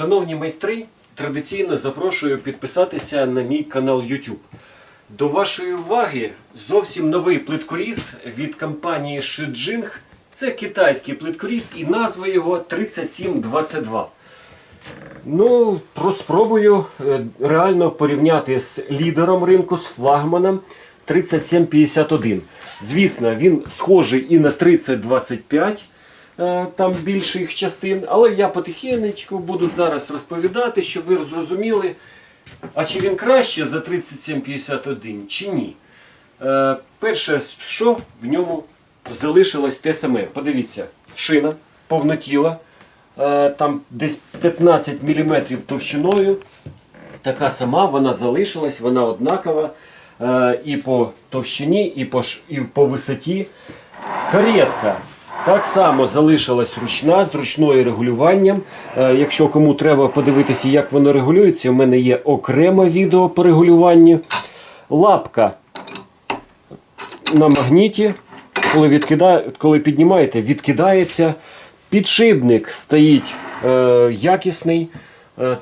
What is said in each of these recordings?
Шановні майстри, традиційно запрошую підписатися на мій канал YouTube. До вашої уваги зовсім новий плиткоріз від компанії Shijing. Це китайський плиткоріз і назва його 3722. Ну, про спробую е, реально порівняти з лідером ринку, з флагманом 3751. Звісно, він схожий і на 3025, е, там більше їх частин, але я потихенечку буду зараз розповідати, щоб ви зрозуміли, а чи він краще за 3751 чи ні. Е, Перше, що в ньому залишилось те саме. Подивіться, шина повнотіла, е, там десь 15 мм товщиною. Така сама, вона залишилась, вона однакова е, і по товщині, і по, і по висоті. Каретка так само залишилась ручна з ручною регулюванням. Е, Якщо кому треба подивитися, як воно регулюється, у мене є окреме відео по регулюванню. Лапка на магніті, коли, відкидає, коли піднімаєте, відкидається. Підшипник стоїть е, якісний,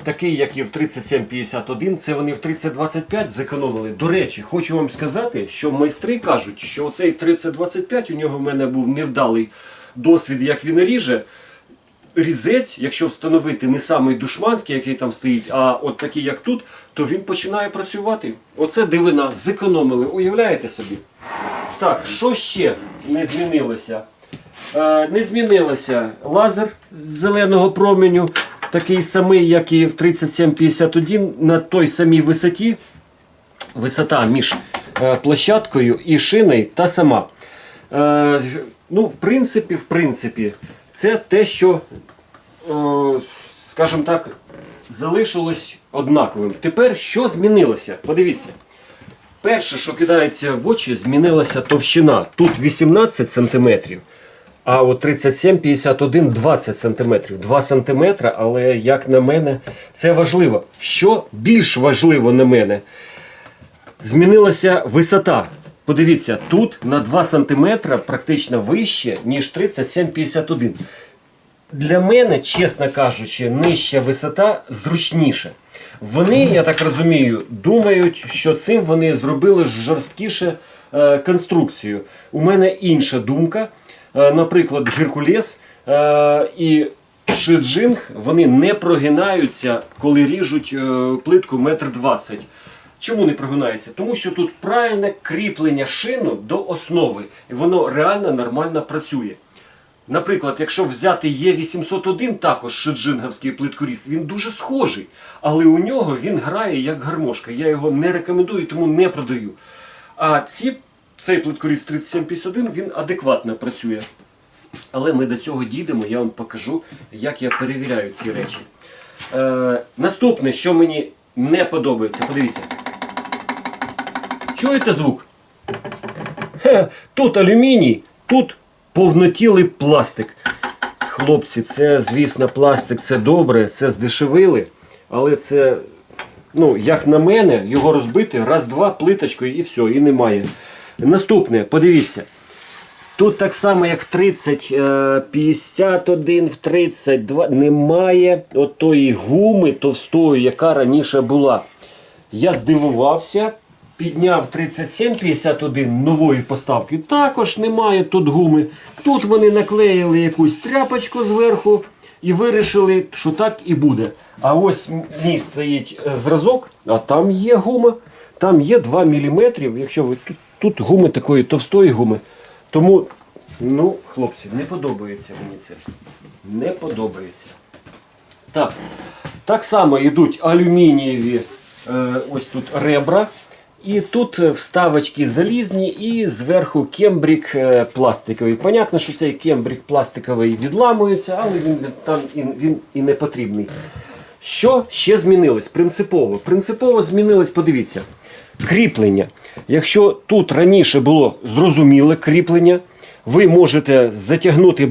такий, як і в 3751. Це вони в 3025 зекономили. До речі, хочу вам сказати, що майстри кажуть, що оцей 3025 у нього в мене був невдалий досвід, як він ріже. Різець, якщо встановити не самий душманський, який там стоїть, а от такий, як тут, то він починає працювати. Оце дивина, зекономили. Уявляєте собі? Так, що ще не змінилося? Е, не змінилося лазер зеленого променю, такий самий, як і в 3751, на той самій висоті. Висота між е, площадкою і шиною та сама. Е, ну, в принципі, в принципі, це те, що, е, скажімо так, залишилось однаковим. Тепер що змінилося? Подивіться. Перше, що кидається в очі, змінилася товщина. Тут 18 см, а от 37-51 20 см. 2 см, але як на мене, це важливо. Що більш важливо на мене? Змінилася висота. Подивіться, тут на 2 см практично вище, ніж 37-51. Для мене, чесно кажучи, нижча висота зручніше. Вони, я так розумію, думають, що цим вони зробили жорсткіше е, конструкцію. У мене інша думка. Е, наприклад, Геркулес е, і Шиджинг вони не прогинаються, коли ріжуть е, плитку метр двадцять. Чому не прогинаються? Тому що тут правильне кріплення шину до основи, і воно реально нормально працює. Наприклад, якщо взяти Є801, також шиджинговський плиткоріз, він дуже схожий, але у нього він грає як гармошка. Я його не рекомендую, тому не продаю. А ці, цей плиткоріз 3751 він адекватно працює. Але ми до цього дійдемо, я вам покажу, як я перевіряю ці речі. Е, наступне, що мені не подобається, подивіться. Чуєте звук? Хе, тут алюміній, тут повнотілий пластик. Хлопці, це, звісно, пластик, це добре, це здешевили, але це, ну, як на мене, його розбити раз-два плиточкою і все, і немає. Наступне, подивіться. Тут так само, як в 30, е, 51, в 32, немає отої гуми товстої, яка раніше була. Я здивувався, підняв 3751 нової поставки. Також немає тут гуми. Тут вони наклеїли якусь тряпочку зверху і вирішили, що так і буде. А ось мій стоїть е, зразок, а там є гума. Там є 2 мм, якщо ви тут, тут гуми такої товстої гуми. Тому, ну, хлопці, не подобається мені це. Не подобається. Так, так само йдуть алюмінієві е, ось тут ребра. І тут вставочки залізні і зверху кембрік е, пластиковий. Понятно, що цей кембрік пластиковий відламується, але він там і, він і не потрібний. Що ще змінилось? Принципово. Принципово змінилось, подивіться, кріплення. Якщо тут раніше було зрозуміле кріплення, ви можете затягнути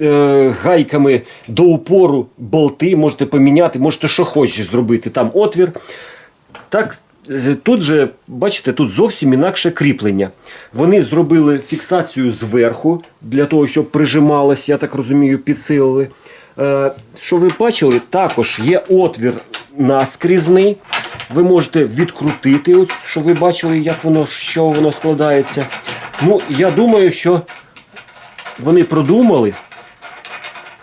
е, гайками до упору болти, можете поміняти, можете що хочеш зробити. Там отвір. Так, е, тут же, бачите, тут зовсім інакше кріплення. Вони зробили фіксацію зверху, для того, щоб прижималось, я так розумію, підсилили. Е, що ви бачили, також є отвір наскрізний. Ви можете відкрутити, от, щоб ви бачили, як воно, що воно складається. Ну, я думаю, що вони продумали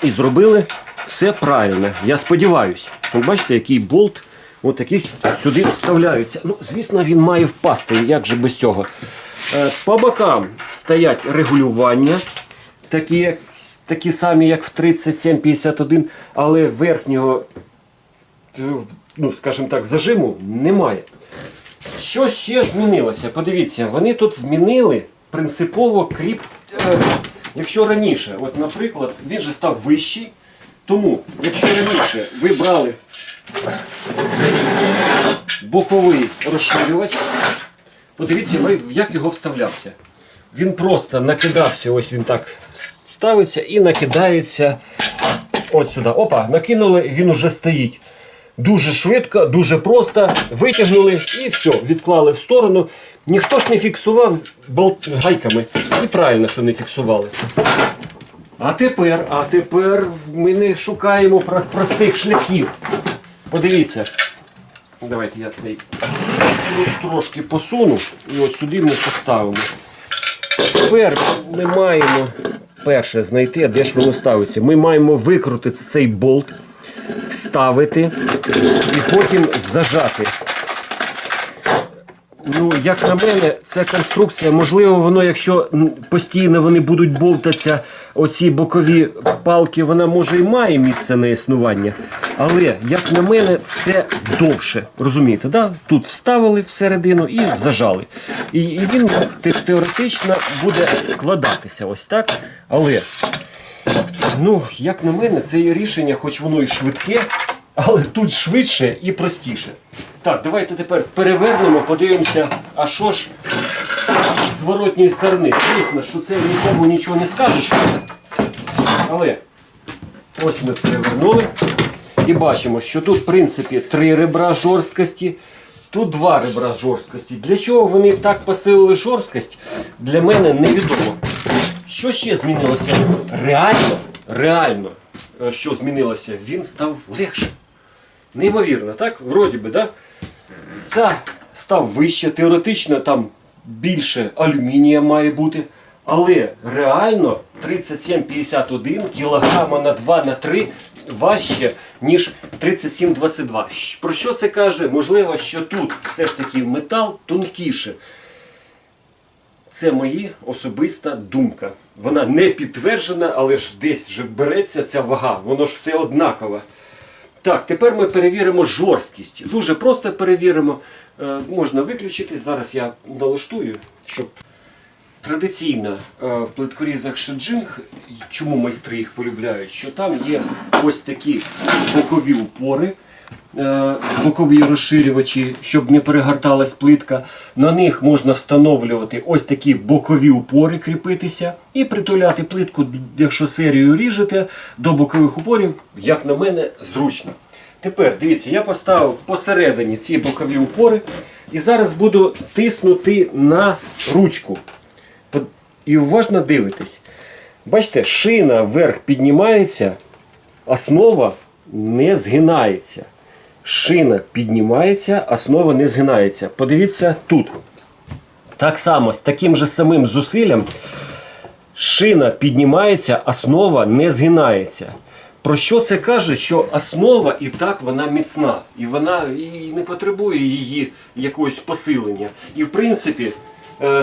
і зробили все правильно. Я сподіваюся. Ви бачите, який болт от такий сюди вставляється. Ну, звісно, він має впасти. Як же без цього? Е, По бокам стоять регулювання, такі, такі самі, як в 3751, але верхнього, ну, скажімо так, зажиму немає. Що ще змінилося? Подивіться, вони тут змінили принципово кріп. Е, якщо раніше, от, наприклад, він же став вищий, тому, якщо раніше ви брали боковий розширювач, подивіться, як його вставлявся. Він просто накидався, ось він так ставиться і накидається от сюди. Опа, накинули, він уже стоїть. Дуже швидко, дуже просто. Витягнули і все, відклали в сторону. Ніхто ж не фіксував гайками. І правильно, що не фіксували. А тепер, а тепер ми не шукаємо простих шляхів. Подивіться. Давайте я цей ну, трошки посуну і от сюди ми поставимо. Тепер ми маємо перше знайти, де ж воно ставиться. Ми маємо викрутити цей болт, вставити і потім зажати. Ну, як на мене, ця конструкція, можливо, воно, якщо постійно вони будуть болтатися, оці бокові палки, вона може і має місце на існування. Але, як на мене, все довше. Розумієте, да? тут вставили всередину і зажали. І, і він теоретично буде складатися ось так. Але, ну, як на мене, це є рішення, хоч воно і швидке, але тут швидше і простіше. Так, давайте тепер перевернемо, подивимося, а що ж з зворотньої сторони. Звісно, що це нікому нічого не скажеш. Але ось ми перевернули і бачимо, що тут, в принципі, три ребра жорсткості, тут два ребра жорсткості. Для чого вони так посилили жорсткость, для мене невідомо. Що ще змінилося? Реально, реально, е, що змінилося? Він став легше. Неймовірно, так? Вроді би, так? Ця став вище, теоретично там більше алюмінія має бути. Але реально 3751 кілограма на 2 на 3 важче, ніж 3722. Щ- Про що це каже? Можливо, що тут все ж таки метал тонкіше. Це моя особиста думка. Вона не підтверджена, але ж десь вже береться ця вага, воно ж все однакове. Так, тепер ми перевіримо жорсткість. Дуже просто перевіримо. Е, можна виключити. Зараз я налаштую, щоб традиційно е, в плиткорізах шеджинг, чому майстри їх полюбляють, що там є ось такі бокові упори, бокові розширювачі, щоб не перегорталась плитка. На них можна встановлювати ось такі бокові упори, кріпитися і притуляти плитку, якщо серію ріжете, до бокових упорів, як на мене, зручно. Тепер дивіться, я поставив посередині ці бокові упори і зараз буду тиснути на ручку. І уважно дивитесь. Бачите, шина вверх піднімається, основа не згинається. Шина піднімається, основа не згинається. Подивіться тут. Так само, з таким же самим зусиллям, шина піднімається, основа не згинається. Про що це каже? Що основа і так вона міцна, і вона і не потребує її якогось посилення. І в принципі,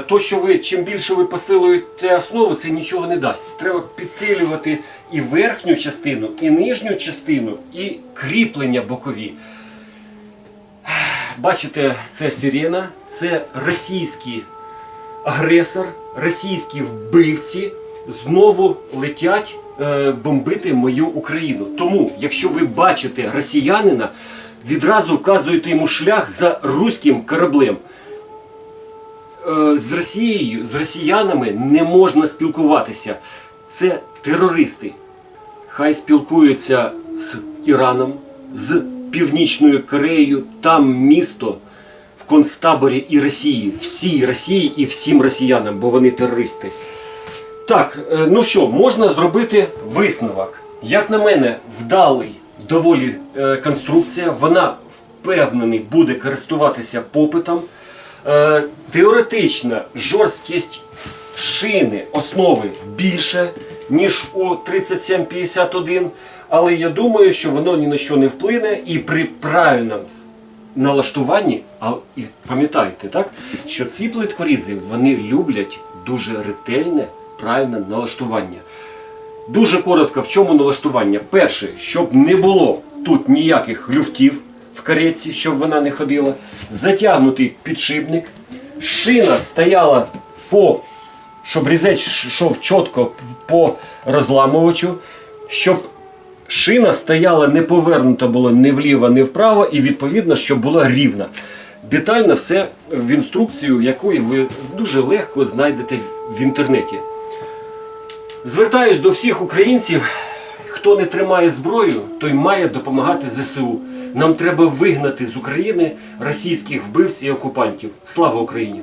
то, що ви чим більше ви посилуєте основу, це нічого не дасть. Треба підсилювати і верхню частину, і нижню частину, і кріплення бокові. Бачите, це сирена, це російський агресор, російські вбивці знову летять е, бомбити мою Україну. Тому, якщо ви бачите росіянина, відразу вказуєте йому шлях за руським кораблем. Е, з Росією, з росіянами не можна спілкуватися. Це терористи. Хай спілкуються з Іраном, з Північною Кореєю, там місто в концтаборі і Росії, всій Росії і всім росіянам, бо вони терористи. Так, е, ну що, можна зробити висновок. Як на мене, вдалий доволі е, конструкція, вона впевнений буде користуватися попитом. Е, теоретична жорсткість шини основи більше, ніж у 3751, але я думаю, що воно ні на що не вплине і при правильному налаштуванні, а і пам'ятайте, так, що ці плиткорізи вони люблять дуже ретельне, правильне налаштування. Дуже коротко, в чому налаштування? Перше, щоб не було тут ніяких люфтів в щоб вона не ходила. Затягнутий підшипник. Шина стояла по, щоб різець йшов чітко по розламувачу, щоб шина стояла не повернута було ні вліво, ні вправо, і відповідно, щоб була рівна. Детально все в інструкцію, яку ви дуже легко знайдете в інтернеті. Звертаюсь до всіх українців, хто не тримає зброю, той має допомагати ЗСУ. Нам треба вигнати з України російських вбивців і окупантів. Слава Україні!